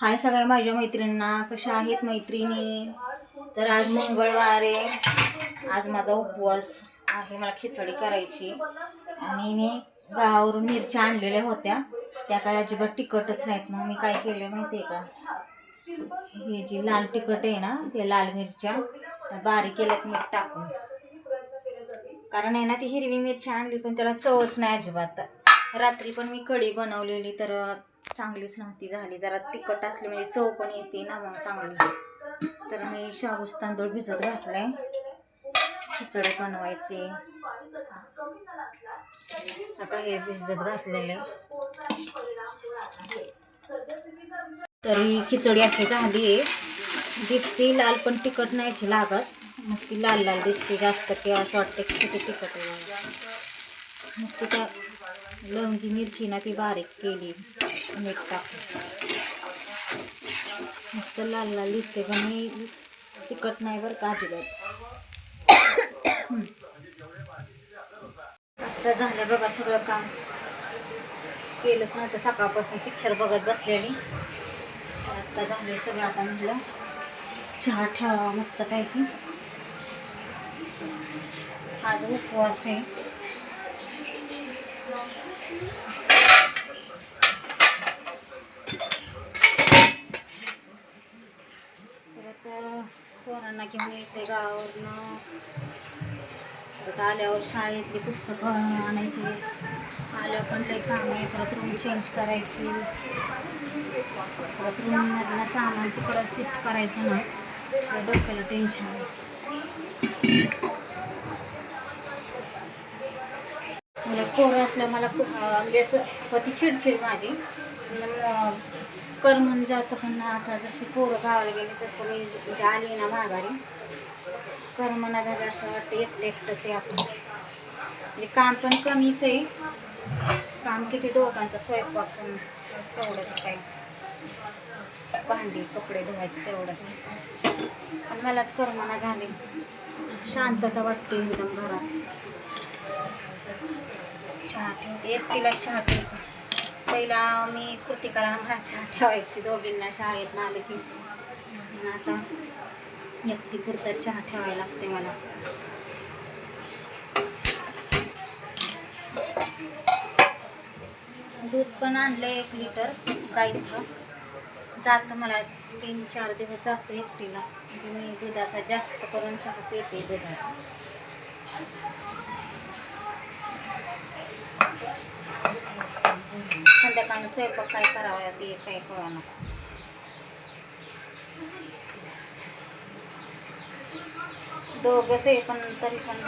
हाय सगळ्या माझ्या मैत्रिणींना. कशा आहेत मैत्रिणी? तर आज मंगळवार आहे. आज माझा उपवास आहे मला खिचडी करायची. आणि मी गावावरून मिरच्या आणलेल्या होत्या. त्या काय अजिबात तिखटच नाहीत. मग मी काय केलं माहिती आहे का? हे जी लाल तिखट आहे ना ते लाल मिरच्या त्या बारीक केल्यात मीठ टाकून. कारण आहे ना ती हिरवी मिरची आणली पण त्याला चवच नाही अजिबात. रात्री पण मी कढी बनवलेली तर चांगलीच नव्हती झाली. जरा तिखट असली म्हणजे चव पण येते ना मग चांगली. तर मी शाबूस तांदूळ भिजत घातलाय. खिचडी बनवायची. आता हे भिजत घातलेले तरी खिचडी अशी झाली आहे. दिसती लाल पण तिखट नाही अशी लागत. नुसती लाल लाल दिसते जास्त किंवा असं वाटते किती तिखट आहे. नुसती त्या लवंगी मिरची ना ती बारीक केली. मीठ मस्त लाल लाल दिसते पण मी तिखट नाही बरं का अजिबात. आता झालं बघा सगळं काम. केलंच नव्हतं सकाळपासून पिक्चर बघत बसलेली. आता झाले सगळं आता म्हटलं चहा ठेवा मस्त पैकी. आज उपवास आहे परत पोरांना घेऊन यायचं गावावरनं. परत आल्यावर शाळेतली पुस्तकं आणायची. आल्या पण लई काम आहे परत रूम चेंज करायची. परत रूममधनं सामान तिकडं शिफ्ट करायचं ना डोक्याला टेन्शन मला पोरं असलं मला खूप म्हणजे असं होती चिडचिड माझी. मग म्हणून जातं पण आता जशी पोरं गावाला गेली तसं मी म्हणजे आली ना माघारी. करमना झालं असं वाटतं एकटं एकटंच आहे आपण. म्हणजे काम पण कमीच आहे. काम किती दोघांचा स्वयंपाक पण तेवढंच काय भांडी कपडे धुवायचे तेवढंच. पण मलाच करमना झाले. शांतता वाटते एकदम घरात. चहा ठेवते एकटीला चहा ठेवते पहिला मी कृतिकाला मला चहा ठेवायची. दोघींना शाळेत आले की आता एकटी पुरता चहा ठेवायला लागते मला. दूध पण आणलं एक लिटर गाईचं. जातं मला तीन चार दिवस जातं एकटीला. मी दुधाचा जास्त करून चहा पिते दुधाचा संध्याकाळ स्वयंपाक काय करावा ते काय कळणार दोघंच आहे पण तरी पण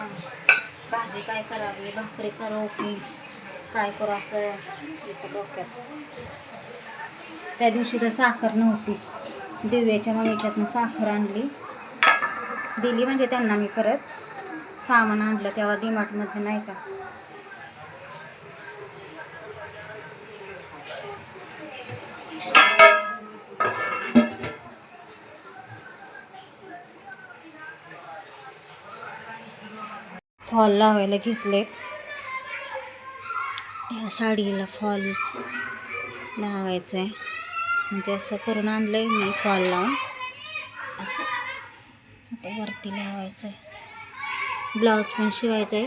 भाजी काय करावी भाकरी करू की काय करू असं डोक्यात त्या दिवशी तर साखर नव्हती दिव्याच्या मम्मीच्यातनं साखर आणली दिली म्हणजे त्यांना मी परत सामान आणलं तेव्हा डीमार्टमध्ये नाही का फॉल लावायला घेतले. ह्या साडीला फॉल लावायचं आहे म्हणजे असं करून आणलं आहे मी फॉल लावून. असं. आता वरती लावायचं आहे ब्लाऊज पण शिवायचं आहे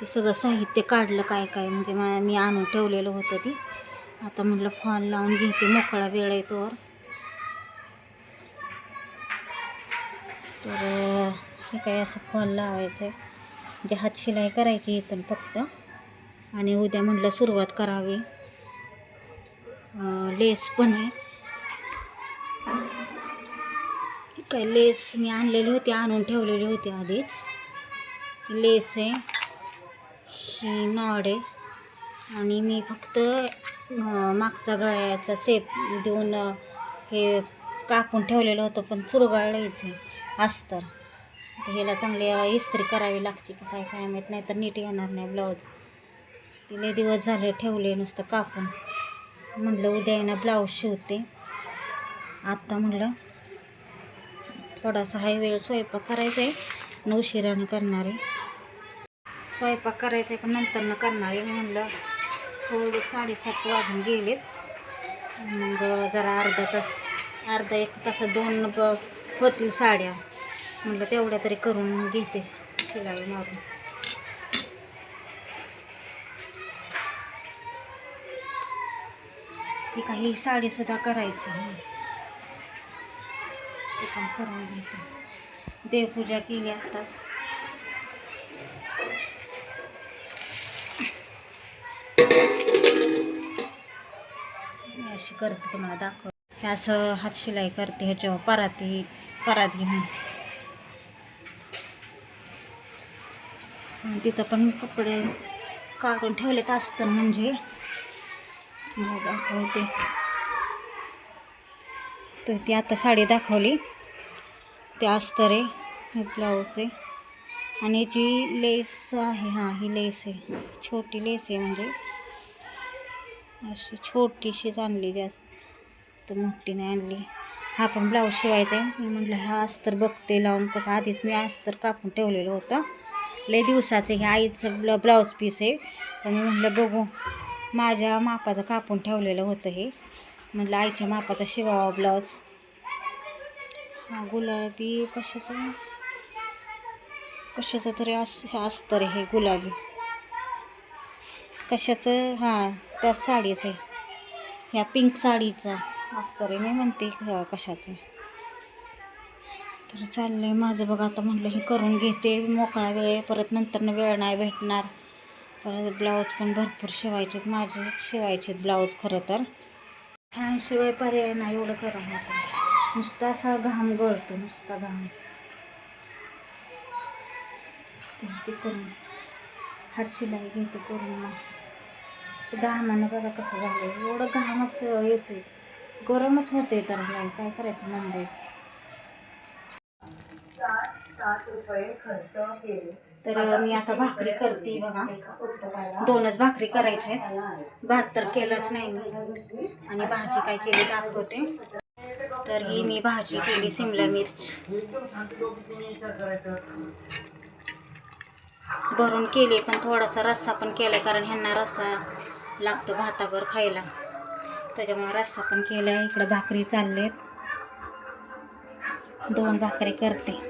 हे सगळं साहित्य काढलं काय काय म्हणजे मा मी आणून ठेवलेलं होतं ती. आता म्हटलं फॉल लावून घेते मोकळा वेळ आहे तोवर. तर हे काय असं फॉल लावायचं आहे म्हणजे हात शिलाई करायची इथून फक्त. आणि उद्या म्हटलं सुरुवात करावी. लेस पण आहे. काय लेस मी आणलेली होती आणून ठेवलेली होती आधीच. लेस आहे. ही नॉड आहे. आणि मी फक्त मागचा गळ्याचा सेप देऊन हे कापून ठेवलेलं होतं पण चुरगाळ आहे. असतं तर ह्याला चांगली इस्त्री करावी लागते की काय काय माहीत नाही तर नीट येणार नाही ब्लाऊज. तिले दिवस झाले ठेवले नुसतं कापून. म्हणलं उद्या येणं ब्लाऊज शिवते. आत्ता म्हणलं थोडासा हाय वेळ स्वयंपाक करायचा आहे न उशिरानं करणार. आहे स्वयंपाक करायचा आहे पण नंतरनं करणार आहे. मी म्हणलं थोडे साडेसात वाजून गेलेत. मग जरा अर्धा तास अर्धा एक तास दोन ब- होतील साड्या. म्हटलं तेवढ्या तरी करून घेते शिलाई मारून. ही काही साडीसुद्धा करायची ते पण करून घेते. देवपूजा केली आताच अशी करते तुम्हाला दाखव. हे असं हात शिलाई करते ह्याच्यावर पराती परात घेऊन आणि तिथं पण कपडे काढून ठेवलेत असतं म्हणजे. दाखवते. तर ती आता साडी दाखवली. ते अस्तर आहे हे ब्लाऊज आहे. आणि याची लेस आहे हां ही लेस आहे. छोटी लेस आहे म्हणजे. अशी छोटीशीच आणली जास्त जास्त मोठी नाही आणली. हा पण ब्लाऊज शिवायचा आहे. मी म्हटलं हा अस्तर बघते लावून कसं आधीच मी अस्तर कापून ठेवलेलं होतं. लय दिवसाचं हे आईचं ब्ल ब्लाऊज पीस आहे. पण मी म्हटलं बघू माझ्या मापाचं कापून ठेवलेलं होतं हे. म्हटलं आईच्या मापाचा शिवावा ब्लाऊज. हा गुलाबी कशाचं? कशाचं तरी अस असतं रे हे गुलाबी. कशाचं? हां त्या साडीचं आहे. ह्या पिंक साडीचा असतं रे मी म्हणते कशाचं? तर चाललं आहे माझं बघा आता म्हटलं हे करून घेते. मोकळा वेळ आहे परत नंतरनं वेळ नाही भेटणार. परत ब्लाऊज पण भरपूर शिवायचे माझे शिवायचे ब्लाऊज खरं तर. ह्या शिवाय पर्याय नाही एवढं करा होतं नुसता असा घाम गळतो नुसता घाम. ते करून. हात शिलाई घेते करून मग घामानं बघा कसं झालं एवढं घामच येतोय. गरमच होते तर काय करायचं मुंबईत तर मी आता भाकरी करते बघा. दोनच भाकरी करायचे भात तर केलंच नाही मी. आणि भाजी काय केली दाखवते. तर ही मी भाजी केली सिमला मिर्च. भरून केली पण थोडासा रस्सा पण केला कारण ह्यांना रस्सा लागतो भातावर खायला. त्याच्यामुळे रस्सा पण केला इकडे भाकरी चाललेत. दोन भाकरी करते.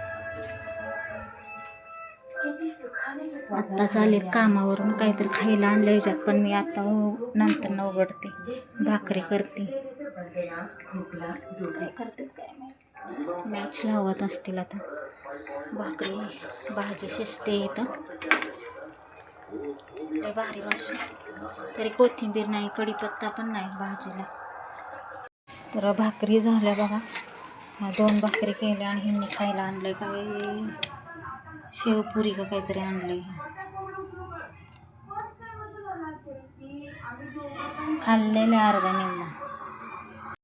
आत्ताच आलेत कामावरून काहीतरी खायला आणलं याच्यात पण मी आत्ता नंतर न उघडते भाकरी करते. काय करते काय मॅच लावत असतील आता. भाकरी भाजी शिजते इथं. लय भारी भाजी. तरी कोथिंबीर नाही कढीपत्ता पण नाही भाजीला. तर भाकरी झाल्या बघा. दोन भाकरी केल्या आणि हिंनी खायला आणलं काय? शेवपुरी का काहीतरी आणली खाल्लेले अर्धा निम्म.